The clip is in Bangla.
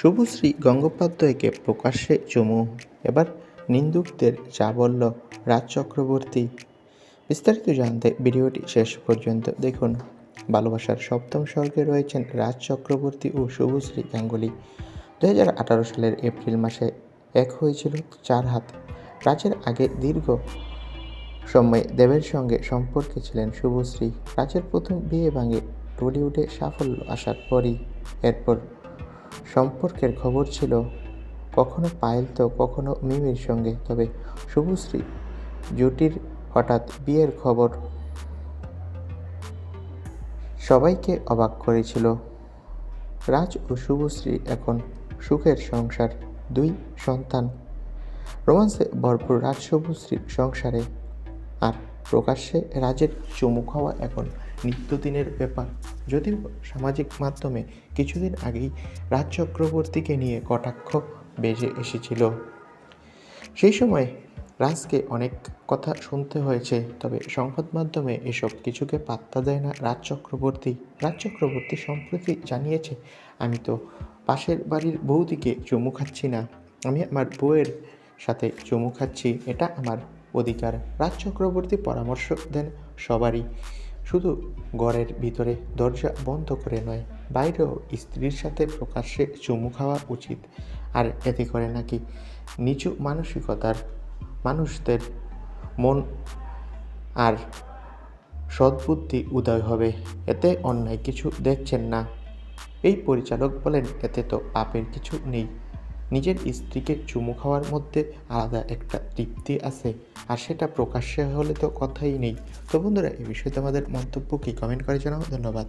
শুভশ্রী গঙ্গোপাধ্যায়কে প্রকাশ্যে চুমু। এবার নিন্দুকদের যা বলল রাজ চক্রবর্তী। বিস্তারিত জানতে ভিডিওটি শেষ পর্যন্ত দেখুন। ভালোবাসার সপ্তম স্বর্গে রয়েছেন রাজ চক্রবর্তী ও শুভশ্রী গাঙ্গুলি। দু হাজার আঠারো সালের এপ্রিল মাসে এক হয়েছিল চার হাত। রাজের আগে দীর্ঘ সময়ে দেবের সঙ্গে সম্পর্কে ছিলেন শুভশ্রী। রাজের প্রথম বিয়ে ভাঙে টলিউডে সাফল্য আসার পরই। এরপর সম্পর্কের খবর ছিল কখনো পায়েল তো, কখনো মিমির সঙ্গে। তবে শুভশ্রী জুটির হঠাৎ বিয়ের খবর সবাইকে অবাক করেছিল। রাজ ও শুভশ্রী এখন সুখের সংসার, দুই সন্তান। রোমান্সে ভরপুর রাজ শুভশ্রীর সংসারে আর প্রকাশ্যে রাজের চুমু খাওয়া এখন নিত্যদিনের ব্যাপার। যদিও সামাজিক মাধ্যমে কিছুদিন আগেই রাজ চক্রবর্তীকে নিয়ে কটাক্ষ বেজে এসেছিল। সেই সময় রাজকে অনেক কথা শুনতে হয়েছে, তবে সংবাদ মাধ্যমে এসব কিছুকে পাত্তা দেয় না রাজ চক্রবর্তী। রাজ চক্রবর্তী সম্প্রতি জানিয়েছে, আমি তো পাশের বাড়ির বৌদিকে চুমু খাচ্ছি না। আমি আমার বউয়ের সাথে চুমু খাচ্ছি, এটা আমার অধিকার। রাজ চক্রবর্তী পরামর্শ দেন সবারই। শুধু ঘরের ভিতরে দরজা বন্ধ করে নয়, বাইরেও স্ত্রীর সাথে প্রকাশ্যে চুমু খাওয়া উচিত। আর এতে করে নাকি নিচু মানসিকতার মানুষদের মন আর সদ্বুদ্ধি উদয় হবে। এতে অন্যায় কিছু দেখছেন না। এই পরিচালক বলেন, এতে তো পাপের কিছু নেই। নিজের স্ত্রীকে চুমু খাওয়ার মধ্যে আলাদা একটা তৃপ্তি আছে, আর সেটা প্রকাশ্যে হলে তো কথাই নেই। তো বন্ধুরা এই বিষয়ে তোমাদের মন্তব্য কি? কমেন্ট করে জানাও। ধন্যবাদ।